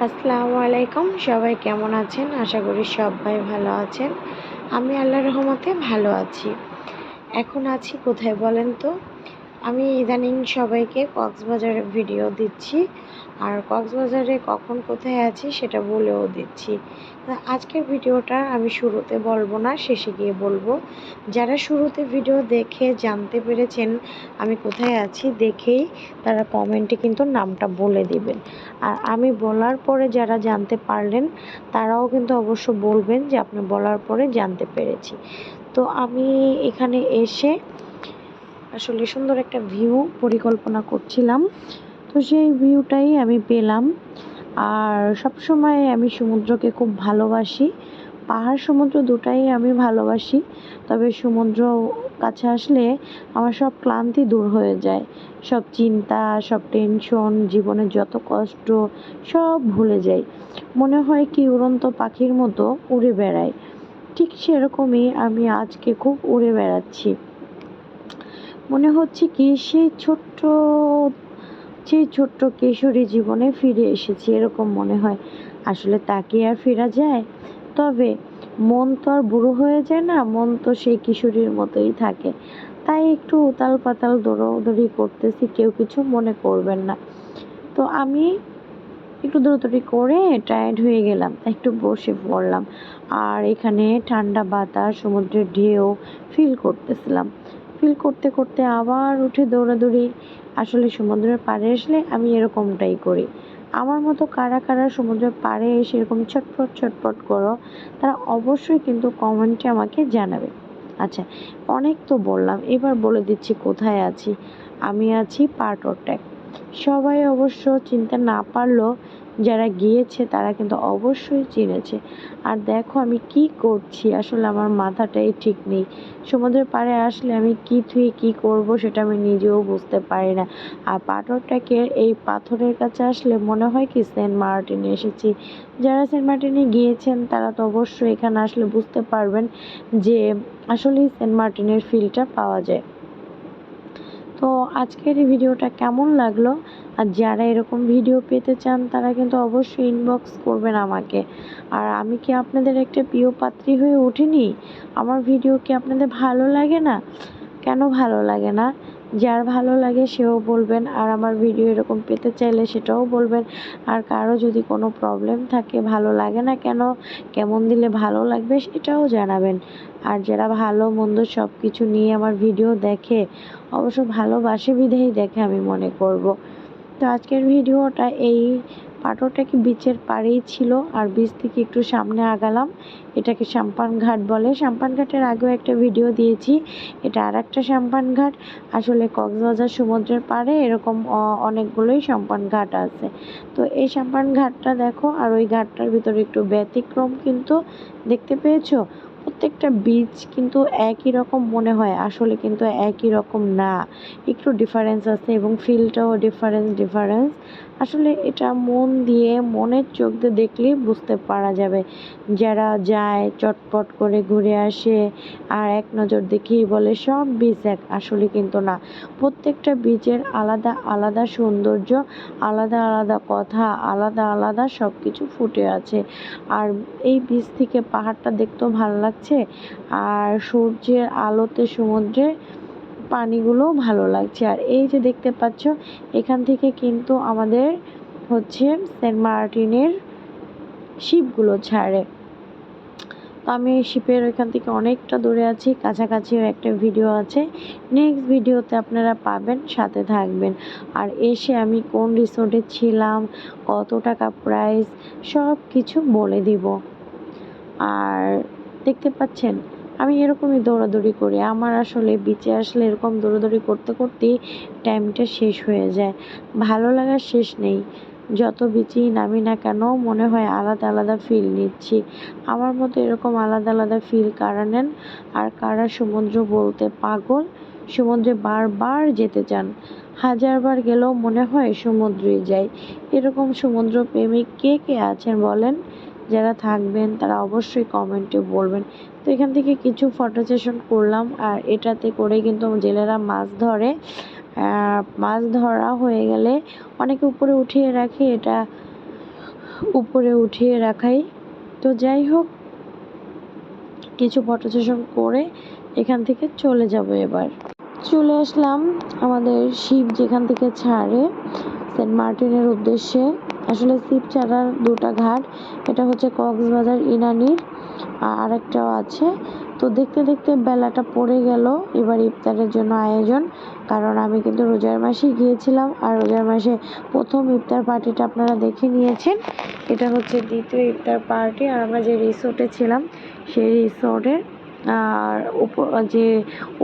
আসসালামু আলাইকুম, সবাই কেমন আছেন? আশা করি সবাই ভালো আছেন। আমি আল্লাহর রহমতে ভালো আছি। এখন আছি কোথায় বলেন তো? আমি ইদানিং সবাইকে কক্সবাজারের ভিডিও দিচ্ছি। আর কক্সবাজারে কখন কোথায় আছি সেটা বলেও দিচ্ছি। আজকের ভিডিওটা আমি শুরুতে বলব না, শেষে গিয়ে বলব। যারা শুরুতে ভিডিও দেখে জানতে পেরেছেন আমি কোথায় আছি দেখেই তারা কমেন্টে কিন্তু নামটা বলে দিবেন। আর আমি বলার পরে যারা জানতে পারলেন, তারাও কিন্তু অবশ্য বলবেন যে, আপনি বলার পরে জানতে পেরেছি। তো আমি এখানে এসে আসলে সুন্দর একটা ভিউ পরিকল্পনা করছিলাম। তো সেই ভিউটাই আমি পেলাম। আর সব সময় আমি সমুদ্রকে খুব ভালোবাসি। পাহাড়, সমুদ্র দুটাই আমি ভালোবাসি। তবে সমুদ্র কাছে আসলে আমার সব ক্লান্তি দূর হয়ে যায়। সব চিন্তা, সব টেনশন জীবনের যত কষ্ট, সব ভুলে যাই। মনে হয় কি উড়ন্ত পাখির মতো উড়ে বেড়াই। ঠিক সেরকমই আমি আজকে খুব উড়ে বেড়াচ্ছি। মনে হচ্ছে কি সেই ছোট্ট সেই ছোট্ট কিশোরী জীবনে ফিরে এসেছি, এরকম মনে হয়। আসলে তাকে আর ফেরা যায়। তবে মন তো আর বুড়ো হয়ে যায় না, মন তো সেই কিশোরীর মতোই থাকে। তাই একটু উতাল পাতাল দৌড়াদৌড়ি করতেছি, কেউ কিছু মনে করবেন না। তো আমি একটু দৌড়াদৌড়ি করে টায়ার্ড হয়ে গেলাম, একটু বসে পড়লাম। আর এখানে ঠান্ডা বাতাস, সমুদ্রের ঢেউ ফিল করতেছিলাম। ফিল করতে করতে আবার উঠে দৌড়াদৌড়ি আসলে সমুদ্রের পাড়ে আসলে আমি এরকমটাই করি। আমার মতো কারা কারা সমুদ্রের পাড়ে এসে এরকম ছটফট ছটফট করো, তারা অবশ্যই কিন্তু কমেন্টে আমাকে জানাবে। আচ্ছা অনেক তো বললাম, এবার বলে দিচ্ছি কোথায় আছি। আমি আছি পার্ট অট্যাক সবাই অবশ্য চিনতে না পারলেও যারা গিয়েছে তারা কিন্তু অবশ্যই চিনেছে। আর দেখো আমি কি করছি, আসলে আমার মাথাটাই ঠিক নেই। সমুদ্রের পাড়ে আসলে আমি কি থুয়ে কি করব সেটা আমি নিজেও বুঝতে পারি না। আর পাথরটাকে এই পাথরের কাছে আসলে মনে হয় কি সেন্ট মার্টিনে এসেছি। যারা সেন্ট মার্টিনে গিয়েছেন তারা তো অবশ্যই এখানে আসলে বুঝতে পারবেন যে আসলেই সেন্ট মার্টিনের ফিলটা পাওয়া যায়। তো আজকের এই ভিডিওটা কেমন লাগল? আর যারা এরকম ভিডিও পেতে চান, তারা কিন্তু অবশ্যই ইনবক্স করবেন আমাকে। আর আমি কি আপনাদের একটা প্রিয় পাত্রী হয়ে উঠিনি? আমার ভিডিও কি আপনাদের ভালো লাগে না? কেন ভালো লাগে না? যার ভালো লাগে সেও বলবেন, আর আমার ভিডিও এরকম পেতে চাইলে সেটাও বলবেন। আর কারও যদি কোনো প্রবলেম থাকে, ভালো লাগে না কেন, কেমন দিলে ভালো লাগবে সেটাও জানাবেন। আর যারা ভালো মন্দ সব কিছু নিয়ে আমার ভিডিও দেখে, অবশ্য ভালোবাসে বিধেই দেখে আমি মনে করব। তো আজকের ভিডিওটা এই। পাটরটা কি বিচের পাড়েই ছিল? আর বিচ থেকে একটু সামনে আগালাম। এটাকে সাম্পান ঘাট বলে। সাম্পান ঘাটের আগেও একটা ভিডিও দিয়েছি। এটা আর একটা সাম্পান ঘাট। আসলে কক্সবাজার সমুদ্রের পাড়ে এরকম অনেকগুলোই সাম্পান ঘাট আছে। তো এই সাম্পান ঘাটটা দেখো, আর ওই ঘাটটার ভিতরে একটু ব্যতিক্রম কিন্তু দেখতে পেয়েছ? প্রত্যেকটা বীজ কিন্তু একই রকম মনে হয়, আসলে কিন্তু একই রকম না। একটু ডিফারেন্স আছে এবং ফিলটাও ডিফারেন্স ডিফারেন্স আসলে এটা মন দিয়ে, মনের চোখ দিয়ে দেখলেই বুঝতে পারা যাবে। যারা যায়, চটপট করে ঘুরে আসে, আর এক নজর দেখেই বলে, সব বীজ এক, আসলে কিন্তু না। প্রত্যেকটা বীজের আলাদা আলাদা সৌন্দর্য, আলাদা আলাদা কথা, আলাদা আলাদা সব কিছু ফুটে আছে। আর এই বীজ থেকে পাহাড়টা দেখতেও ভালো লাগছে। আর সূর্যের আলোতে সমুদ্রে পানিগুলো ভালো লাগছে। আর এই যে দেখতে পাচ্ছ, এখান থেকে কিন্তু আমাদের হচ্ছে সেন্ট মার্টিনের শিপগুলো ছাড়ে। তো আমি শিপের ওইখান থেকে অনেকটা দূরে আছি, কাছাকাছিও একটা ভিডিও আছে। নেক্সট ভিডিওতে আপনারা পাবেন, সাথে থাকবেন। আর এসে আমি কোন রিসোর্টে ছিলাম, কত টাকা প্রাইস সব কিছু বলে দিব। আর দেখতে পাচ্ছেন? আমি এরকমই দৌড়াদৌড়ি করি। আমার আসলে বিচে আসলে এরকম দৌড়াদৌড়ি করতে করতেই টাইমটা শেষ হয়ে যায়। ভালো লাগার শেষ নেই। যত বিচেই নামি না কেন, মনে হয় আলাদা আলাদা ফিল নিচ্ছি। আমার মতো এরকম আলাদা আলাদা ফিল কারা নেন? আর কারা সমুদ্র বলতে পাগল? সমুদ্রে বারবার যেতে চান? হাজারবার গেলেও মনে হয় সমুদ্রে যাই এরকম সমুদ্র প্রেমিক কে কে আছেন বলেন? যারা থাকবেন, তারা অবশ্যই কমেন্টে বলবেন। তো এখান থেকে কিছু ফটো সেশন করলাম, আর এটাতে করে কিন্তু জেলেরা মাছ ধরে। মাছ ধরা হয়ে গেলে অনেকে উপরে উঠিয়ে রাখে, এটা উপরে উঠিয়ে রাখাই। তো যাই হোক, কিছু ফটো সেশন করে এখান থেকে চলে যাব এবার। চলে আসলাম আমাদের শিপ যেখান থেকে ছাড়ে, সেন্ট মার্টিনের উদ্দেশ্যে। আসলে ছাড়ার দুটা ঘাট, এটা হচ্ছে কক্সবাজার, ইনানির, আর একটাও আছে। তো দেখতে দেখতে বেলাটা পড়ে গেল, এবার ইফতারের জন্য আয়োজন, কারণ আমি কিন্তু রোজার মাসেই গিয়েছিলাম, আর রোজার মাসে প্রথম ইফতার পার্টিটা আপনারা দেখে নিয়েছেন। এটা হচ্ছে দ্বিতীয় ইফতার পার্টি, আর আমরা যে রিসোর্টে ছিলাম, সেই রিসোর্টের আর উপর, যে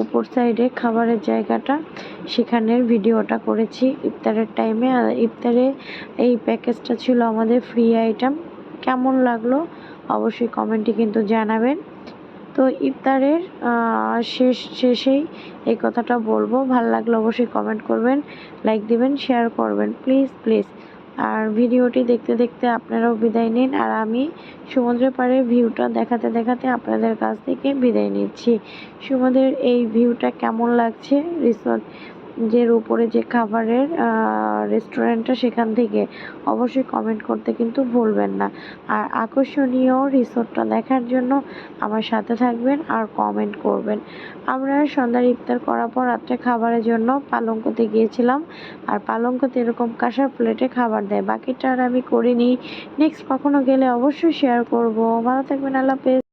উপর সাইডে খাবারের জায়গাটা, সেখানের ভিডিওটা করেছি ইফতারের টাইমে আর ইফতারে এই প্যাকেজটা ছিল আমাদের ফ্রি আইটেম কেমন লাগল অবশ্যই কমেন্টে কিন্তু জানাবেন। তো ইফতারের শেষ, শেষেই এই কথাটা বলব। ভালো লাগলে অবশ্যই কমেন্ট করবেন লাইক দিবেন শেয়ার করবেন। প্লিজ প্লিজ আর ভিডিওটি দেখতে দেখতে আপনারাও বিদায় নিন। আর আমি সমুদ্রের পাড়ের ভিউটা দেখাতে দেখাতে আপনাদের কাছ থেকে বিদায় নিচ্ছি। সমুদ্রের এই ভিউটা কেমন লাগছে? রিসোর্ট যের উপরে যে খাবারের রেস্টুরেন্টটা সেখান থেকে অবশ্যই কমেন্ট করতে কিন্তু ভুলবেন না। আর আকর্ষণীয় রিসোর্টটা দেখার জন্য আমার সাথে থাকবেন আর কমেন্ট করবেন। আমরা সন্ধ্যার ইফতার করার পর রাত্রে খাবারের জন্য পালঙ্কতে গিয়েছিলাম আর পালঙ্কতে এরকম কাঁসার প্লেটে খাবার দেয়। বাকিটা আর আমি করিনি। নেক্সট কখনো গেলে অবশ্যই শেয়ার করব। ভালো থাকবেন, আল্লাহ হাফেজ।